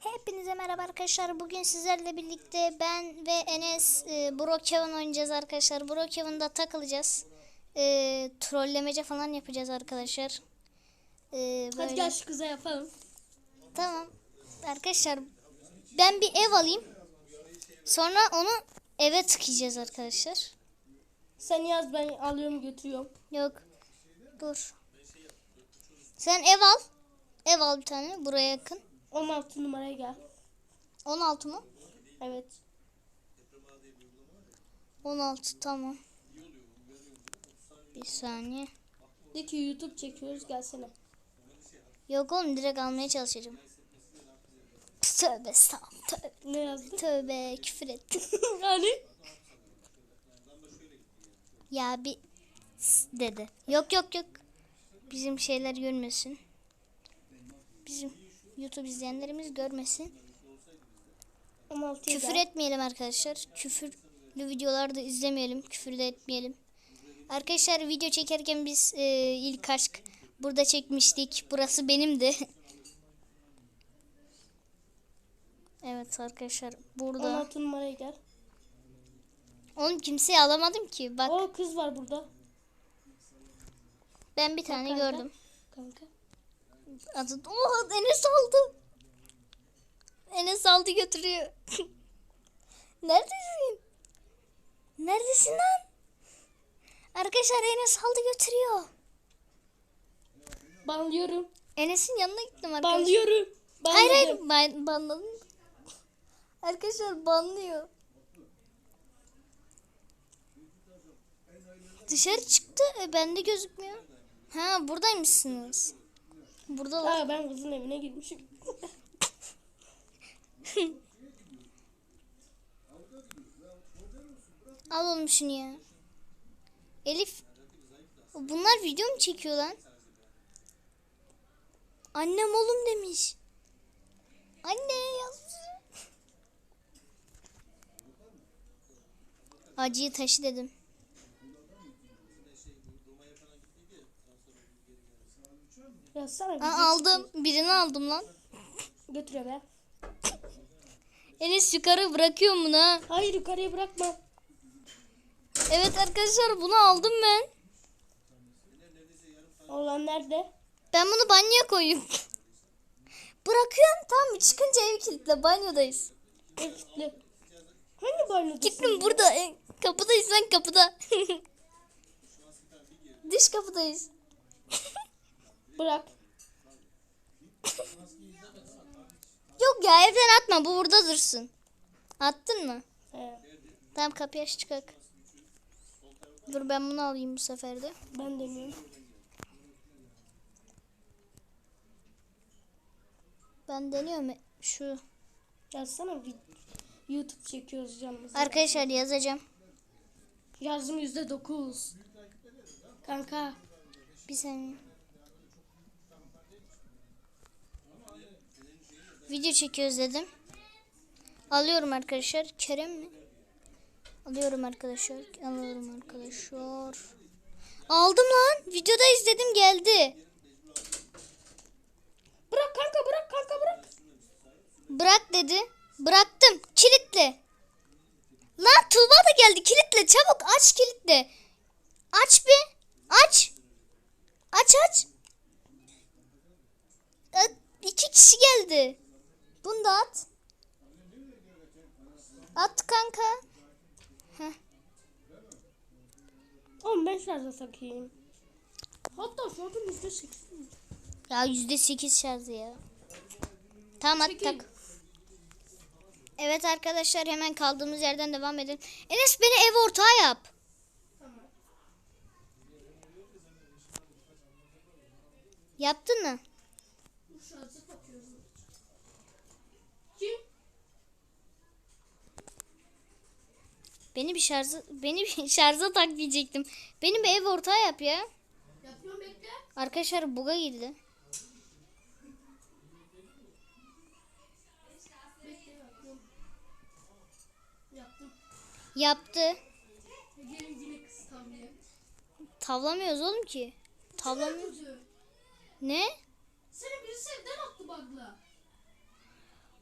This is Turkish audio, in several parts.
Hepinize merhaba arkadaşlar. Bugün sizlerle birlikte ben ve Enes e, Brookhaven oynayacağız arkadaşlar. Brookhaven'da takılacağız. E, trollemece falan yapacağız arkadaşlar. E, Hadi böyle. gel şu kıza yapalım. Tamam. Arkadaşlar ben bir ev alayım. Sonra onu eve tıkayacağız arkadaşlar. Sen yaz ben alıyorum götürüyorum. Yok. Dur. Sen ev al. Ev al bir tane buraya yakın. 16 numaraya gel. 16 mı? Evet. 16 tamam. Bir saniye. De ki YouTube çekiyoruz gelsene. Yok oğlum direkt almaya çalışacağım. Tövbe estağfurullah. Tövbe, Ne yazdı? tövbe küfür ettim. yani ya bir dedi. Yok yok yok. Bizim şeyler görmesin. Bizim YouTube izleyenlerimiz görmesin. 16'ya Küfür etmeyelim arkadaşlar. Küfürlü videolarda izlemeyelim. Küfür de etmeyelim. Arkadaşlar video çekerken biz e, ilk aşk burada çekmiştik. Burası benimdi. evet arkadaşlar burada. 16 numaraya gel. Oğlum kimseyi alamadım ki. Bak O kız var burada. ben bir tane kanka. gördüm. Kanka. Adı Oha Enes aldı. Enes aldı götürüyor. Neredesin? Neredesin lan? Arkadaşlar Enes aldı götürüyor. Banlıyorum. Enes'in yanına gittim arkadaşlar. Banlıyorum. Hayır Banladım. hayır ben banladım. Arkadaşlar banlıyor. Dışarı çıktı. E, bende gözükmüyor. Ha buradaymışsınız. Buradalar. Aa, ben kızın evine girmişim. Al oğlum şunu ya. Elif. Bunlar video mu çekiyor lan? Annem oğlum demiş. Anne yazmış. Acıyı taşı dedim. Yazsana. video Aa, aldım. Birini aldım lan. Götürüyor be. Enes yukarı bırakıyor bunu ha. Hayır yukarıya bırakma. Evet arkadaşlar bunu aldım ben. Oğlan nerede? Ben bunu banyoya koyayım. Bırakıyorum tamam çıkınca ev kilitle banyodayız. Ev kilitli. Hangi banyodasın? Gittim burada. E, kapıdayız lan kapıda. Dış kapıdayız. Bırak. Yok ya evden atma bu burada dursun. Attın mı? He, Tamam kapıyı aç çıkak. Dur ben bunu alayım bu sefer de. ben demiyorum. Ben deniyorum şu. Yazsana vid- YouTube çekiyoruz canımız. Arkadaşlar yazacağım. Yazdım yüzde dokuz. Kanka. Bir saniye. Video çekiyoruz dedim. Alıyorum arkadaşlar. Kerem mi? Alıyorum arkadaşlar. Alıyorum arkadaşlar. Aldım lan. Videoda izledim geldi. Bırak kanka bırak kanka bırak. Bırak dedi. Bıraktım. Kilitle. Lan Tuğba da geldi. Kilitle. Çabuk aç kilitle. Aç bir. Aç. Aç aç. İki kişi geldi. Bunu da at. At kanka. Heh. Oğlum ben şarja takayım. Hatta yüzde sekiz. Ya yüzde sekiz şarjı ya. Tamam Çekil. tak. Evet arkadaşlar hemen kaldığımız yerden devam edelim. Enes beni ev ortağı yap. Yaptın mı? Beni bir şarja beni bir şarja tak diyecektim. Beni bir ev ortağı yap ya. Yapıyorum bekle. Arkadaşlar buga girdi. Yaptı. Tavlayayım. Tavlamıyoruz oğlum ki. Tavlamıyor. Ne? Seni birisi evden attı bug'la.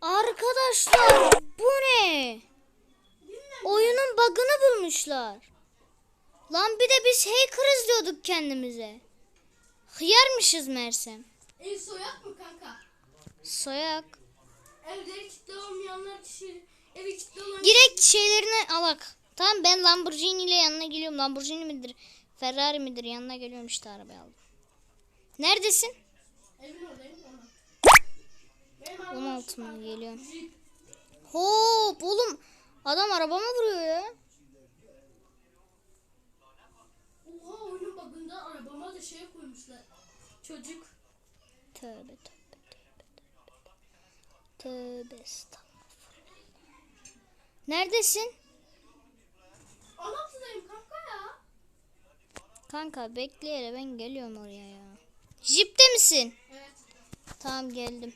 Arkadaşlar bu ne? Oyunun bug'ını bulmuşlar. Lan bir de biz hacker'ız diyorduk kendimize. Hıyarmışız mersem. Ev soyak mı kanka? Soyak. Evleri kilitli olmayanlar kişi evi kilitli olan Direkt şeylerini alak. Tamam ben Lamborghini ile yanına geliyorum. Lamborghini midir? Ferrari midir? Yanına geliyorum işte arabayı aldım. Neredesin? evin oradayım ona. Benim 16 mı geliyorum. Hop oğlum. Adam arabama vuruyor ya. Oha oyunun bug'ında arabama da şey koymuşlar. Çocuk. Tövbe tövbe tövbe tövbe. Tövbe estağfurullah. Neredesin? Anlatıdayım kanka ya. Kanka bekle hele ben geliyorum oraya ya. Jipte misin? Evet. Tamam geldim.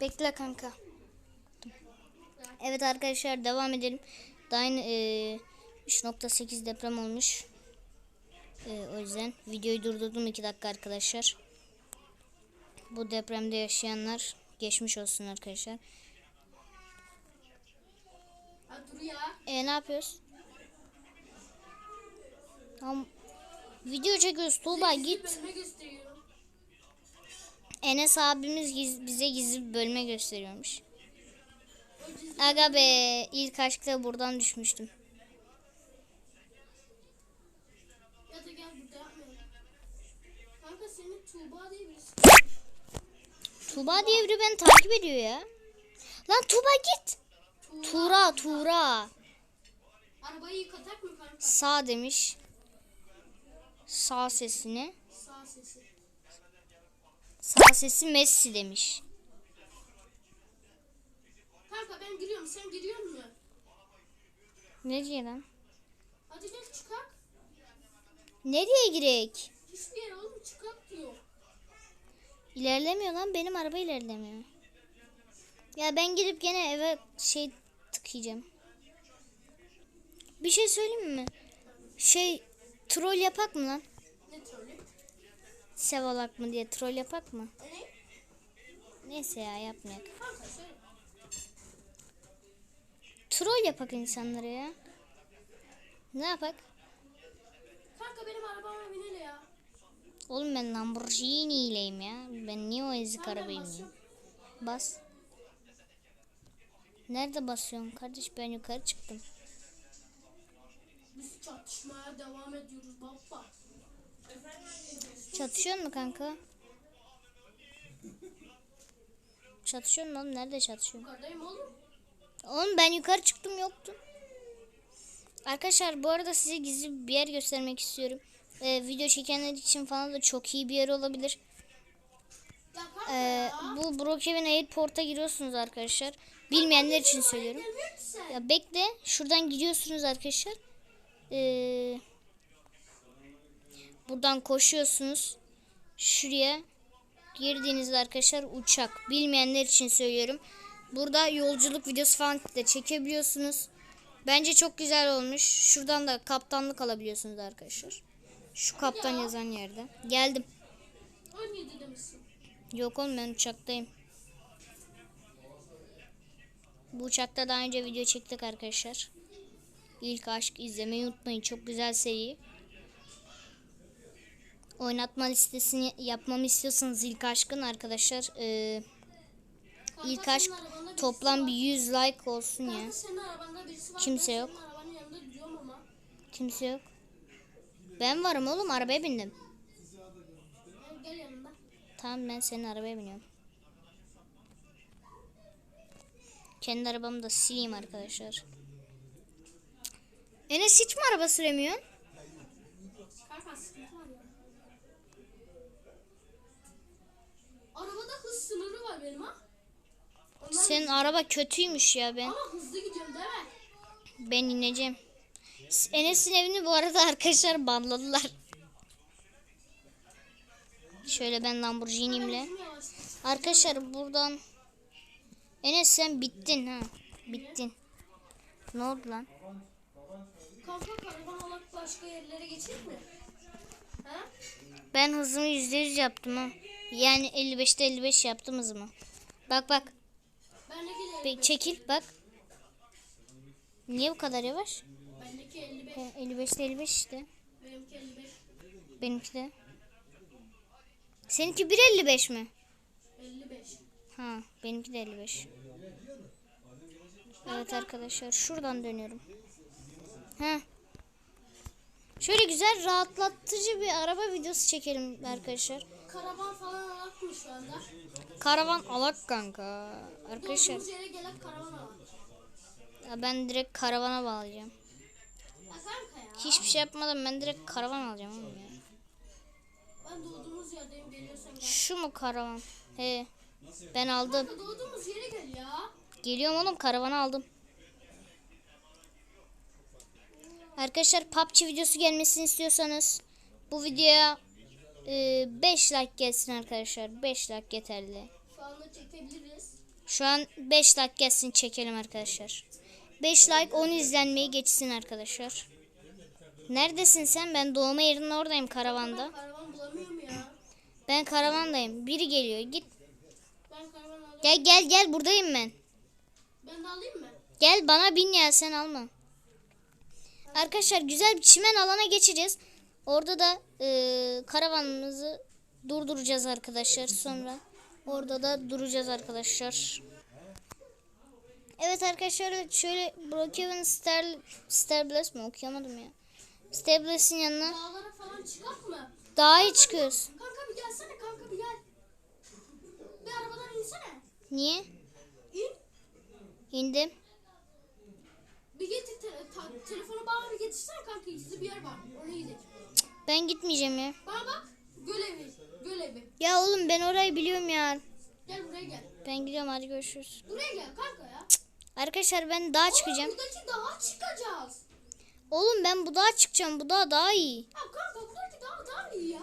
Bekle kanka. Evet arkadaşlar devam edelim. Yeni, e, 3.8 deprem olmuş. E, o yüzden videoyu durdurdum 2 dakika arkadaşlar. Bu depremde yaşayanlar geçmiş olsun arkadaşlar. E ne yapıyoruz? Tamam. Video çekiyoruz Tuğba git. Enes abimiz giz- bize gizli bir bölme gösteriyormuş. Aga be ilk aşkta buradan düşmüştüm. Ya da gel burada yapmayalım. Kanka senin Tuğba diye birisi. Tuğba diye biri beni takip ediyor ya. Lan Tuğba git. Tuğra Tuğra. Arabayı yıkatak mı kanka? Sağ demiş. Sağ sesini. Sağ sesi. Sağ sesi Messi demiş. Kanka ben giriyorum sen giriyor musun? Ne diyor lan? Hadi gel çıkak. Nereye girek? Hiçbir yere oğlum çıkak diyor. İlerlemiyor lan benim araba ilerlemiyor. Ya ben gidip gene eve şey tıkayacağım. Bir şey söyleyeyim mi? Şey troll yapak mı lan? Ne trolü? Sevalak mı diye troll yapak mı? Ne? Neyse ya yapmayak. Troll yapak insanlara ya. Ne yapak? Kanka benim arabama bin hele ya. Oğlum ben Lamborghini ileyim ya. Ben niye o ezik Nereden arabayı bineyim? basıyorsun? Bas. Nerede basıyorum kardeş? Ben yukarı çıktım. Biz çatışmaya devam ediyoruz baba. Çatışıyor mu kanka? Çatışıyor mu oğlum? Nerede çatışıyor? Yukarıdayım oğlum. Oğlum ben yukarı çıktım yoktu. Arkadaşlar bu arada size gizli bir yer göstermek istiyorum. Ee, video çekenler için falan da çok iyi bir yer olabilir. Ee, bu Brookhaven Airport'a giriyorsunuz arkadaşlar. Bilmeyenler için söylüyorum. Ya bekle. Şuradan gidiyorsunuz arkadaşlar. Ee, buradan koşuyorsunuz. Şuraya girdiğinizde arkadaşlar uçak. Bilmeyenler için söylüyorum. Burada yolculuk videosu falan da çekebiliyorsunuz. Bence çok güzel olmuş. Şuradan da kaptanlık alabiliyorsunuz arkadaşlar. Şu kaptan yazan yerde. Geldim. 17 demişsin. Yok oğlum ben uçaktayım. Bu uçakta daha önce video çektik arkadaşlar. İlk aşk izlemeyi unutmayın. Çok güzel seri. Oynatma listesini yapmamı istiyorsanız ilk aşkın arkadaşlar Kanka ilk aşk toplam bir 100 like olsun ya. Kimse yok. Kimse yok. Ben varım oğlum arabaya bindim. Tamam ben senin arabaya biniyorum. Kendi arabamı da sileyim arkadaşlar. Enes hiç mi araba süremiyorsun? Arabada hız sınırı var benim ha. Ondan Senin araba kötüymüş ya ben. Ama hızlı gidiyorum değil mi? Ben ineceğim. Enes'in evini bu arada arkadaşlar banladılar. Şöyle ben Lamborghini'mle. Arkadaşlar buradan Enes sen bittin ha. Bittin. Ne oldu lan? Kanka karavan alak yere geçeyim mi? Ha? Ben hızımı %100 yaptım ha. Yani 55'te 55 yaptım hızımı. Bak bak. Bendeki de Be- çekil bak. Niye bu kadar yavaş? Bendeki 55. E, 55'te 55 işte. Benimki 55. Benimki de. Seninki 1.55 mi? 55. Ha, benimki de 55. Evet arkadaşlar, şuradan dönüyorum. Ha. Şöyle güzel rahatlatıcı bir araba videosu çekelim arkadaşlar. Karavan falan alak mı şu anda? Karavan alak kanka. Arkadaşlar, yere gelen karavan alak. ya ben direkt karavana bağlayacağım. Hiçbir şey yapmadan ben direkt karavan alacağım oğlum ya. Ben doğduğumuz yerdeyim geliyorsan gel. Şu mu karavan? He. Ben aldım. Kanka doğduğumuz yere gel ya. Geliyorum oğlum karavanı aldım. Arkadaşlar PUBG videosu gelmesini istiyorsanız bu videoya 5 like gelsin arkadaşlar. 5 like yeterli. Şu anda çekebiliriz. Şu an 5 like gelsin çekelim arkadaşlar. 5 like 10 izlenmeyi geçsin arkadaşlar. Neredesin sen? Ben doğma yerinin oradayım karavanda. Ben karavan bulamıyorum ya. Ben karavandayım. Biri geliyor. Git. Ben karavan. Gel gel gel buradayım ben. Ben de alayım mı? Gel bana bin ya sen alma. Arkadaşlar güzel bir çimen alana geçeceğiz. Orada da e, karavanımızı durduracağız arkadaşlar sonra. Orada da duracağız arkadaşlar. Evet arkadaşlar şöyle Brookhaven Star, Starbless mi okuyamadım ya. Starbless'in yanına Dağlara falan çıkak mı? daha iyi çıkıyoruz. Kanka bir gelsene kanka bir gel. Bir arabadan insene. Niye? İn. İndim. Bir getir te- ta- telefonu bana bir getirsene kanka gizli bir yer var. Oraya gidelim. Ben gitmeyeceğim ya. Bana bak. Gölevi. Gölevi. Ya oğlum ben orayı biliyorum ya. Gel buraya gel. Ben gidiyorum hadi görüşürüz. Buraya gel kanka ya. Arkadaşlar ben daha çıkacağım. Oğlum buradaki dağa çıkacağız. Oğlum ben bu dağa çıkacağım. Bu dağ daha iyi. Ya kanka buradaki dağ daha iyi ya.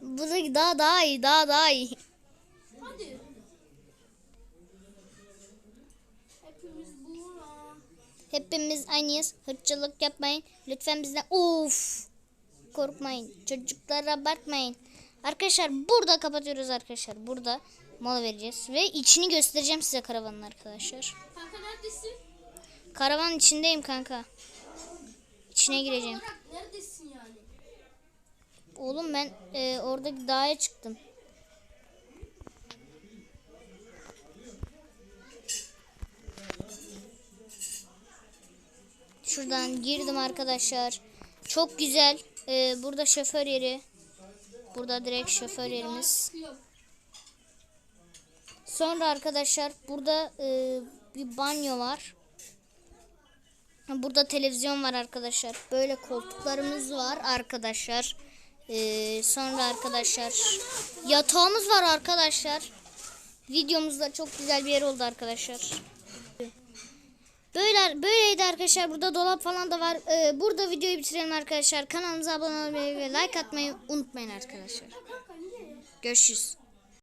Buradaki dağ daha iyi. Dağ daha iyi. Hadi. Hepimiz buna. Hepimiz aynıyız. Hırçılık yapmayın. Lütfen bizden. Of. Korkmayın. Çocuklara bakmayın. Arkadaşlar burada kapatıyoruz arkadaşlar. Burada mola vereceğiz. Ve içini göstereceğim size karavanın arkadaşlar. Kanka neredesin? Karavanın içindeyim kanka. İçine gireceğim. neredesin yani? Oğlum ben e, oradaki dağa çıktım. Şuradan girdim arkadaşlar. Çok güzel. E, burada şoför yeri. Burada direkt şoför yerimiz. Sonra arkadaşlar burada e, bir banyo var. Burada televizyon var arkadaşlar. Böyle koltuklarımız var arkadaşlar. E, sonra arkadaşlar yatağımız var arkadaşlar. Videomuzda çok güzel bir yer oldu arkadaşlar. Böyle böyleydi arkadaşlar. Burada dolap falan da var. E, burada videoyu bitirelim arkadaşlar. Kanalımıza abone olmayı ve like atmayı unutmayın arkadaşlar. Görüşürüz.